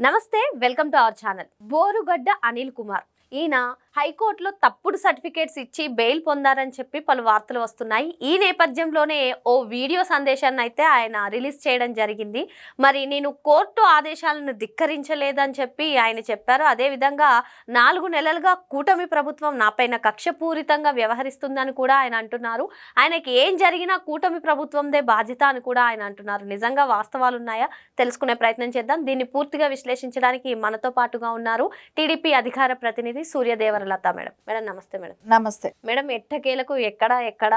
నమస్తే welcome to our channel. Borugadda Anil Kumar. ఈయన హైకోర్టులో తప్పుడు సర్టిఫికేట్స్ ఇచ్చి బెయిల్ పొందారని చెప్పి పలు వార్తలు వస్తున్నాయి. ఈ నేపథ్యంలోనే ఓ వీడియో సందేశాన్ని అయితే ఆయన రిలీజ్ చేయడం జరిగింది. మరి నేను కోర్టు ఆదేశాలను ధిక్కరించలేదని చెప్పి ఆయన చెప్పారు. అదేవిధంగా నాలుగు నెలలుగా కూటమి ప్రభుత్వం నాపైన కక్షపూరితంగా వ్యవహరిస్తుందని కూడా ఆయన అంటున్నారు. ఆయనకి ఏం జరిగినా కూటమి ప్రభుత్వందే బాధ్యత అని కూడా ఆయన అంటున్నారు. నిజంగా వాస్తవాలు ఉన్నాయా? తెలుసుకునే ప్రయత్నం చేద్దాం. దీన్ని పూర్తిగా విశ్లేషించడానికి మనతో పాటుగా ఉన్నారు టీడీపీ అధికార ప్రతినిధి సూర్యదేవర సూర్యదేవరలత మేడం. మేడం నమస్తే మేడం. నమస్తే. మేడం ఎట్టకేలకు ఎక్కడ ఎక్కడ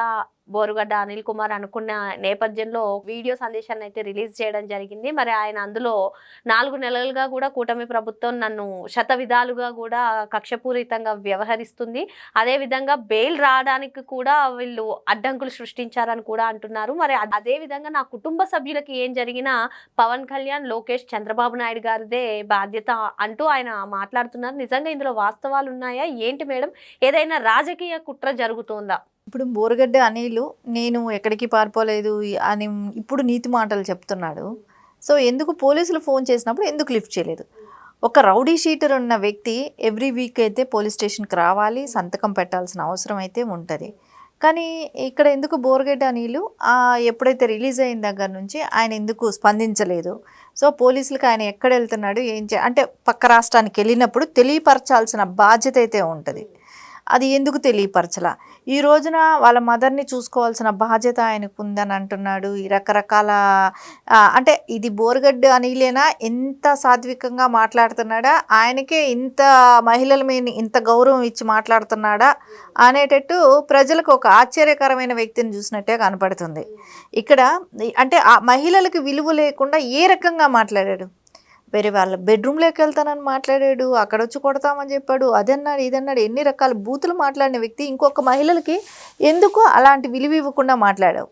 బోరుగడ్డ అనిల్ కుమార్ అనుకున్న నేపథ్యంలో వీడియో సందేశాన్ని అయితే రిలీజ్ చేయడం జరిగింది. మరి ఆయన అందులో నాలుగు నెలలుగా కూడా కూటమి ప్రభుత్వం నన్ను శత విధాలుగా కూడా కక్షపూరితంగా వ్యవహరిస్తుంది. అదేవిధంగా బెయిల్ రావడానికి కూడా వీళ్ళు అడ్డంకులు సృష్టించారని కూడా అంటున్నారు. మరి అదేవిధంగా అదే విధంగా నా కుటుంబ సభ్యులకి ఏం జరిగినా పవన్ కళ్యాణ్ లోకేష్ చంద్రబాబు నాయుడు గారిదే బాధ్యత అంటూ ఆయన మాట్లాడుతున్నారు. నిజంగా ఇందులో వాస్తవాలు ఉన్నాయా ఏంటి మేడం? ఏదైనా రాజకీయ కుట్ర జరుగుతోందా? ఇప్పుడు బోరగడ్డ అనిలు నేను ఎక్కడికి పారిపోలేదు అని ఇప్పుడు నీతి మాటలు చెప్తున్నాడు. సో ఎందుకు పోలీసులు ఫోన్ చేసినప్పుడు ఎందుకు లిఫ్ట్ చేయలేదు? ఒక రౌడీ షీటర్ ఉన్న వ్యక్తి ఎవ్రీ వీక్ అయితే పోలీస్ స్టేషన్కి రావాలి సంతకం పెట్టాల్సిన అవసరం అయితే ఉంటుంది. కానీ ఇక్కడ ఎందుకు బోరగడ్డ అనిలు? ఎప్పుడైతే రిలీజ్ అయిన దగ్గర నుంచి ఆయన ఎందుకు స్పందించలేదు? సో పోలీసులకు ఆయన ఎక్కడ వెళ్తున్నాడు? ఏం చే అంటే పక్క రాష్ట్రానికి వెళ్ళినప్పుడు తెలియపరచాల్సిన బాధ్యత అయితే ఉంటుంది. అది ఎందుకు తెలియపరచలా? ఈ రోజున వాళ్ళ మదర్ని చూసుకోవాల్సిన బాధ్యత ఆయనకు ఉందని అంటున్నాడు. ఈ రకరకాల అంటే ఇది బోరగడ్డ అనిలేనా? ఎంత సాత్వికంగా మాట్లాడుతున్నాడా? ఆయనకే ఇంత మహిళల మీద ఇంత గౌరవం ఇచ్చి మాట్లాడుతున్నాడా? అనేటట్టు ప్రజలకు ఒక ఆశ్చర్యకరమైన వ్యక్తిని చూసినట్టే కనపడుతుంది. ఇక్కడ అంటే ఆ మహిళలకు విలువ లేకుండా ఏ రకంగా మాట్లాడాడు? వేరే వాళ్ళ బెడ్రూమ్లోకి వెళ్తానని మాట్లాడాడు అక్కడ వచ్చి కొడతామని చెప్పాడు అదన్నాడు ఇదన్నాడు ఎన్ని రకాల బూతులు మాట్లాడిన వ్యక్తి ఇంకొక మహిళలకి ఎందుకు అలాంటి విలువ ఇవ్వకుండా మాట్లాడావు?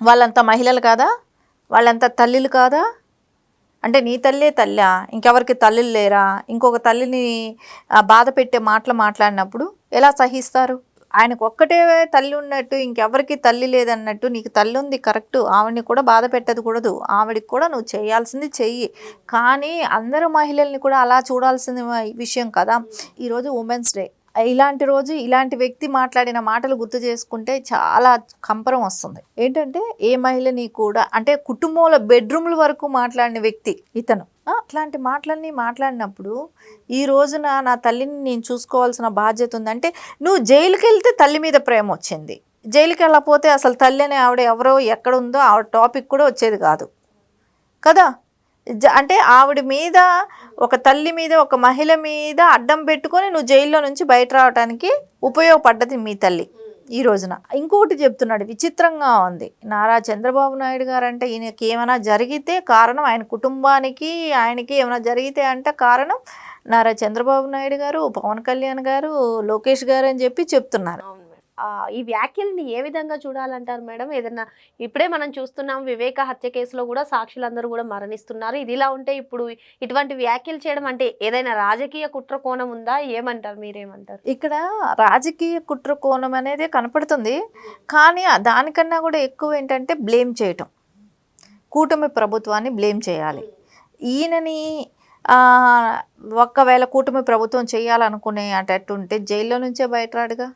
వాళ్ళంతా మహిళలు కాదా? వాళ్ళంతా తల్లిలు కాదా? అంటే నీ తల్లే తల్లా ఇంకెవరికి తల్లులు లేరా? ఇంకొక తల్లిని బాధ పెట్టే మాటలు మాట్లాడినప్పుడు ఎలా సహిస్తారు? ఆయనకు ఒక్కటే తల్లి ఉన్నట్టు ఇంకెవరికి తల్లి లేదన్నట్టు నీకు తల్లి ఉంది కరెక్ట్ ఆవిడని కూడా బాధ పెట్టదుకూడదు ఆవిడకి కూడా నువ్వు చేయాల్సింది చెయ్యి. కానీ అందరు మహిళల్ని కూడా అలా చూడాల్సిన విషయం కదా. ఈరోజు ఉమెన్స్ డే ఇలాంటి రోజు ఇలాంటి వ్యక్తి మాట్లాడిన మాటలు గుర్తు చేసుకుంటే చాలా కంపరం వస్తుంది. ఏంటంటే ఏ మహిళని కూడా అంటే కుటుంబంలో బెడ్రూమ్ల వరకు మాట్లాడిన వ్యక్తి ఇతను. అట్లాంటి మాటలన్నీ మాట్లాడినప్పుడు ఈ రోజున నా తల్లిని నేను చూసుకోవాల్సిన బాధ్యత ఉందంటే నువ్వు జైలుకి వెళ్తే తల్లి మీద ప్రేమ వచ్చింది. జైలుకి వెళ్ళకపోతే అసలు తల్లి అనే ఆవిడ ఎవరో ఎక్కడ ఉందో ఆవిడ టాపిక్ కూడా వచ్చేది కాదు. కదా? అంటే ఆవిడ మీద ఒక తల్లి మీద ఒక మహిళ మీద అడ్డం పెట్టుకొని నువ్వు జైల్లో నుంచి బయట రావడానికి ఉపయోగపడ్డది మీ తల్లి ఈ రోజున. ఇంకొకటి చెప్తున్నాడు విచిత్రంగా ఉంది. నారా చంద్రబాబు నాయుడు గారు అంటే ఈయనకి ఏమైనా జరిగితే కారణం ఆయన కుటుంబానికి ఆయనకి ఏమైనా జరిగితే అంటే కారణం నారా చంద్రబాబు నాయుడు గారు పవన్ కళ్యాణ్ గారు లోకేష్ గారు అని చెప్పి చెప్తున్నారు. ఈ వ్యాఖ్యల్ని ఏ విధంగా చూడాలంటారు మేడం? ఏదన్నా ఇప్పుడే మనం చూస్తున్నాం వివేక హత్య కేసులో కూడా సాక్షులందరూ కూడా మరణిస్తున్నారు. ఇది ఇలా ఉంటే ఇప్పుడు ఇటువంటి వ్యాఖ్యలు చేయడం అంటే ఏదైనా రాజకీయ కుట్ర కోణం ఉందా? ఏమంటారు? మీరేమంటారు? ఇక్కడ రాజకీయ కుట్ర కోణం అనేది కనపడుతుంది. కానీ దానికన్నా కూడా ఎక్కువ ఏంటంటే బ్లేమ్ చేయటం. కూటమి ప్రభుత్వాన్ని బ్లేమ్ చేయాలి. ఈయనని ఒకవేళ ఒక్కవేళ కూటమి ప్రభుత్వం చేయాలనుకునే అటట్టు ఉంటే జైల్లో నుంచే బయటరాడుగా? రాడుగా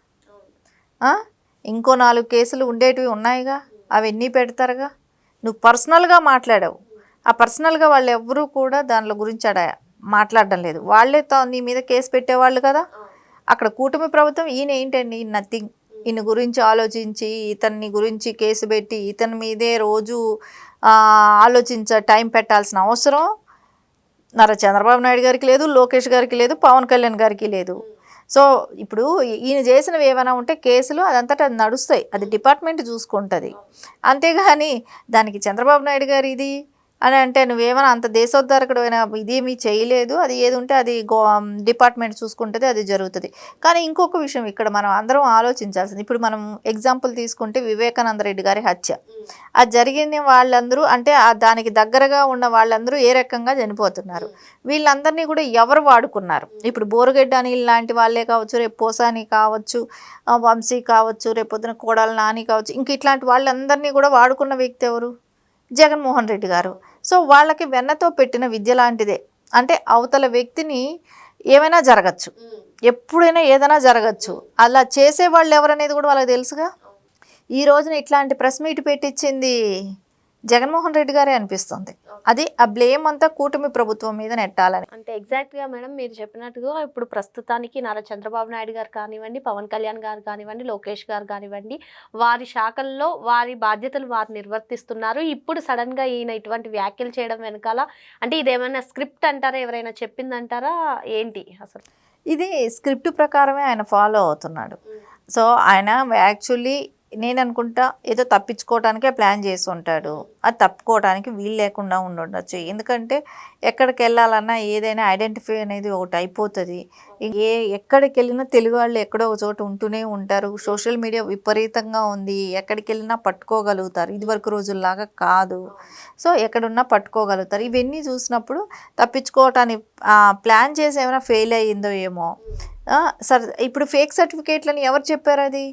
ఇంకో నాలుగు కేసులు ఉండేటివి ఉన్నాయిగా? అవన్నీ పెడతారుగా? నువ్వు పర్సనల్గా మాట్లాడావు. ఆ పర్సనల్గా వాళ్ళు ఎవ్వరూ కూడా దానిలో గురించి అడ మాట్లాడడం లేదు. వాళ్ళే తా- నీ మీద కేసు పెట్టేవాళ్ళు కదా? అక్కడ కూటమి ప్రభుత్వం ఈయన ఏంటండి? నథింగ్. ఈయన గురించి ఆలోచించి ఇతన్ని గురించి కేసు పెట్టి ఇతని మీదే రోజు ఆలోచించ టైం పెట్టాల్సిన అవసరం. నారా చంద్రబాబు నాయుడు గారికి లేదు లోకేష్ గారికి లేదు పవన్ కళ్యాణ్ గారికి లేదు. సో ఇప్పుడు ఈయన చేసినవి ఏమైనా ఉంటే కేసులు అదంతటా అది నడుస్తాయి. అది డిపార్ట్మెంట్ చూసుకుంటుంది. అంతేగాని దానికి చంద్రబాబు నాయుడు గారు ఇది? అని అంటే నువ్వేమైనా అంత దేశోద్ధారకుడు ఇదేమీ చేయలేదు. అది ఏది ఉంటే అది గో డిపార్ట్మెంట్ చూసుకుంటుంది అది జరుగుతుంది. కానీ ఇంకొక విషయం ఇక్కడ మనం అందరం ఆలోచించాల్సింది. ఇప్పుడు మనం ఎగ్జాంపుల్ తీసుకుంటే వివేకానంద రెడ్డి గారి హత్య. అది జరిగిన వాళ్ళందరూ అంటే ఆ దానికి దగ్గరగా ఉన్న వాళ్ళందరూ ఏ రకంగా చనిపోతున్నారు? వీళ్ళందరినీ కూడా ఎవరు వాడుకున్నారు? ఇప్పుడు బోరుగడ్డ అనిల్ లాంటి వాళ్ళే కావచ్చు రేపు పోసాని కావచ్చు వంశీ కావచ్చు రేపు పొద్దున నాని కావచ్చు ఇంక ఇట్లాంటి వాళ్ళందరినీ కూడా వాడుకున్న వ్యక్తి ఎవరు? జగన్మోహన్ రెడ్డి గారు. సో వాళ్ళకి వెన్నతో పెట్టిన విద్య లాంటిదే. అంటే అవతల వ్యక్తిని ఏమైనా జరగచ్చు. ఎప్పుడైనా ఏదైనా జరగచ్చు. అలా చేసే వాళ్ళు ఎవరనేది కూడా వాళ్ళకి తెలుసుగా? ఈ రోజున ఇట్లాంటి ప్రెస్ మీట్ పెట్టించింది జగన్మోహన్ రెడ్డి గారే అనిపిస్తుంది. అది ఆ బ్లేమ్ అంతా కూటమి ప్రభుత్వం మీద నెట్టాలని. అంటే ఎగ్జాక్ట్గా మేడం మీరు చెప్పినట్టుగా ఇప్పుడు ప్రస్తుతానికి నారా చంద్రబాబు నాయుడు గారు కానివ్వండి పవన్ కళ్యాణ్ గారు కానివ్వండి లోకేష్ గారు కానివ్వండి వారి శాఖల్లో వారి బాధ్యతలు వారు నిర్వర్తిస్తున్నారు. ఇప్పుడు సడన్గా ఈయన ఇటువంటి వ్యాఖ్యలు చేయడం వెనకాల అంటే ఇదేమైనా స్క్రిప్ట్ అంటారా ఎవరైనా చెప్పిందంటారా ఏంటి అసలు? ఇది స్క్రిప్ట్ ప్రకారమే ఆయన ఫాలో అవుతున్నాడు. సో ఆయన యాక్చువల్లీ నేను అనుకుంటా ఏదో తప్పించుకోవడానికే ప్లాన్ చేసి ఉంటాడు. అది తప్పుకోవడానికి వీలు లేకుండా ఉండొచ్చు. ఎందుకంటే ఎక్కడికి వెళ్ళాలన్నా ఏదైనా ఐడెంటిఫై అనేది ఒకటి అయిపోతుంది. ఏ ఎక్కడికి వెళ్ళినా తెలుగు వాళ్ళు ఎక్కడో ఒక చోట ఉంటూనే ఉంటారు. సోషల్ మీడియా విపరీతంగా ఉంది. ఎక్కడికి వెళ్ళినా పట్టుకోగలుగుతారు. ఇదివరకు రోజుల్లాగా కాదు. సో ఎక్కడున్నా పట్టుకోగలుగుతారు. ఇవన్నీ చూసినప్పుడు తప్పించుకోవటానికి ప్లాన్ చేసి ఏమైనా ఫెయిల్ అయ్యిందో ఏమో సరే ఇప్పుడు ఫేక్ సర్టిఫికేట్లని ఎవరు చెప్పారు అది?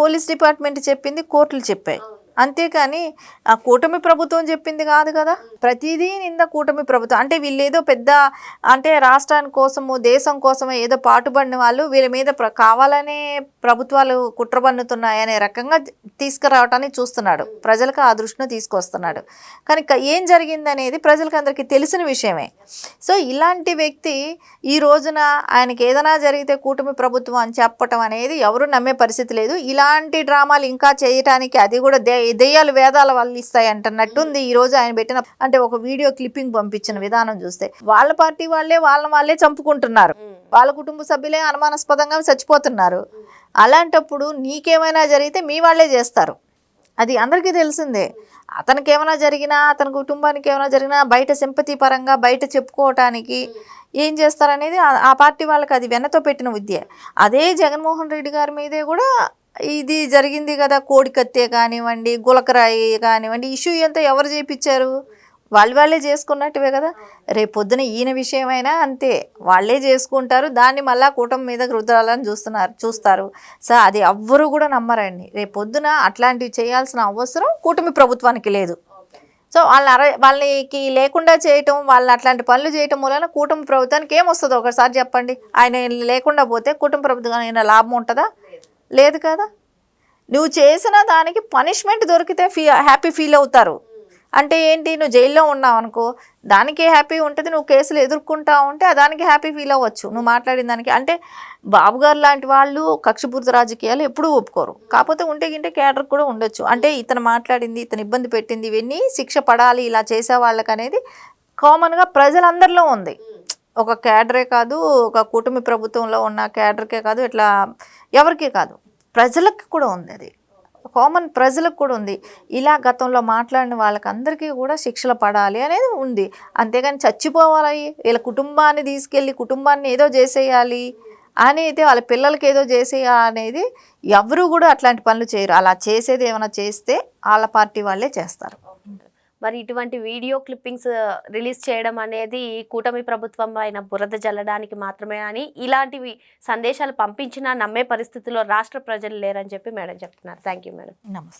పోలీస్ డిపార్ట్మెంట్ చెప్పింది కోర్టులు చెప్పాయి. అంతేకాని ఆ కూటమి ప్రభుత్వం చెప్పింది కాదు కదా. ప్రతిదీ నింద కూటమి ప్రభుత్వం. అంటే వీళ్ళేదో పెద్ద అంటే రాష్ట్రాని కోసము దేశం కోసము ఏదో పాటుపడిన వాళ్ళు వీళ్ళ మీద ప్ర కావాలనే ప్రభుత్వాలు కుట్ర పన్నుతున్నాయనే రకంగా తీసుకురావటాన్ని చూస్తున్నాడు. ప్రజలకు ఆ దృష్టిని తీసుకొస్తున్నాడు. కానీ ఏం జరిగిందనేది ప్రజలకు అందరికీ తెలిసిన విషయమే. సో ఇలాంటి వ్యక్తి ఈ రోజున ఆయనకి ఏదైనా జరిగితే కూటమి ప్రభుత్వం అని చెప్పటం అనేది ఎవరు నమ్మే పరిస్థితి లేదు. ఇలాంటి డ్రామాలు ఇంకా చేయటానికి అది కూడా దే దెయ్యాలు వేదాల వాళ్ళు ఇస్తాయి అంటున్నట్టుంది ఈ రోజు ఆయన పెట్టిన అంటే ఒక వీడియో క్లిప్పింగ్ పంపించిన విధానం చూస్తే వాళ్ళ పార్టీ వాళ్ళే వాళ్ళ వాళ్ళే చంపుకుంటున్నారు. వాళ్ళ కుటుంబ సభ్యులే అనుమానాస్పదంగా చచ్చిపోతున్నారు. అలాంటప్పుడు నీకేమైనా జరిగితే మీ వాళ్ళే చేస్తారు. అది అందరికీ తెలిసిందే. అతనికి ఏమైనా జరిగినా అతని కుటుంబానికి ఏమైనా జరిగినా బయట సింపతి పరంగా బయట చెప్పుకోవటానికి ఏం చేస్తారనేది ఆ- పార్టీ వాళ్ళకి అది వెన్నతో పెట్టిన విద్య. అదే జగన్మోహన్ రెడ్డి గారి మీదే కూడా ఇది జరిగింది కదా కోడికత్తే కానివ్వండి గులకరాయి కానివ్వండి ఇష్యూ అంతా ఎవరు చేపించారు వాళ్ళు వాళ్ళే చేసుకున్నట్టువే కదా. రేపు పొద్దున ఈయన విషయమైనా అంతే వాళ్ళే చేసుకుంటారు. దాన్ని మళ్ళా కూటమి మీద రుద్రాలని చూస్తున్నారు చూస్తారు. సో అది ఎవ్వరు కూడా నమ్మరండి. రేపు పొద్దున అట్లాంటివి చేయాల్సిన అవసరం కూటమి ప్రభుత్వానికి లేదు. సో వాళ్ళ అర వాళ్ళకి లేకుండా చేయటం వాళ్ళని అట్లాంటి పనులు చేయటం వలన కూటమి ప్రభుత్వానికి ఏమొస్తుందో ఒకసారి చెప్పండి. ఆయన లేకుండా పోతే కుటుంబ ప్రభుత్వానికి ఏమైనా లాభం ఉంటుందా? లేదు కదా? నువ్వు చేసిన దానికి పనిష్మెంట్ దొరికితే ఫీ హ్యాపీ ఫీల్ అవుతారు. అంటే ఏంటి? నువ్వు జైల్లో ఉన్నావు అనుకో దానికి హ్యాపీ ఉంటుంది నువ్వు కేసులు ఎదుర్కొంటా ఉంటే దానికి హ్యాపీ ఫీల్ అవ్వచ్చు. నువ్వు మాట్లాడిన దానికి. అంటే బాబు గారు లాంటి వాళ్ళు కక్షపూర్త రాజకీయాలు ఎప్పుడూ ఒప్పుకోరు. కాకపోతే ఉంటే గింటే కేడర్ కూడా ఉండొచ్చు. అంటే ఇతను మాట్లాడింది ఇతను ఇబ్బంది పెట్టింది ఇవన్నీ శిక్ష పడాలి ఇలా చేసే వాళ్ళకనేది కామన్గా ప్రజలందరిలో ఉంది. ఒక క్యాడరే కాదు ఒక కూటమి ప్రభుత్వంలో ఉన్న క్యాడర్కే కాదు ఇట్లా ఎవరికే కాదు ప్రజలకు కూడా ఉంది అది. కామన్ ప్రజలకు కూడా ఉంది. ఇలా గతంలో మాట్లాడిన వాళ్ళకి అందరికీ కూడా శిక్షలు పడాలి అనేది ఉంది. అంతేగాని చచ్చిపోవాలి వీళ్ళ కుటుంబాన్ని తీసుకెళ్ళి కుటుంబాన్ని ఏదో చేసేయాలి అని అయితే వాళ్ళ పిల్లలకి ఏదో చేసేయాలి అనేది ఎవరు కూడా అట్లాంటి పనులు చేయరు. అలా చేసేది ఏమైనా చేస్తే వాళ్ళ పార్టీ వాళ్ళే చేస్తారు. మరి ఇటువంటి వీడియో క్లిప్పింగ్స్ రిలీజ్ చేయడం అనేది కూటమి ప్రభుత్వం పైన బురద జల్లడానికి మాత్రమే అని ఇలాంటివి సందేశాలు పంపించినా నమ్మే పరిస్థితిలో రాష్ట్ర ప్రజలు లేరని చెప్పి మేడం చెప్తున్నారు. Thank you madam. నమస్తే.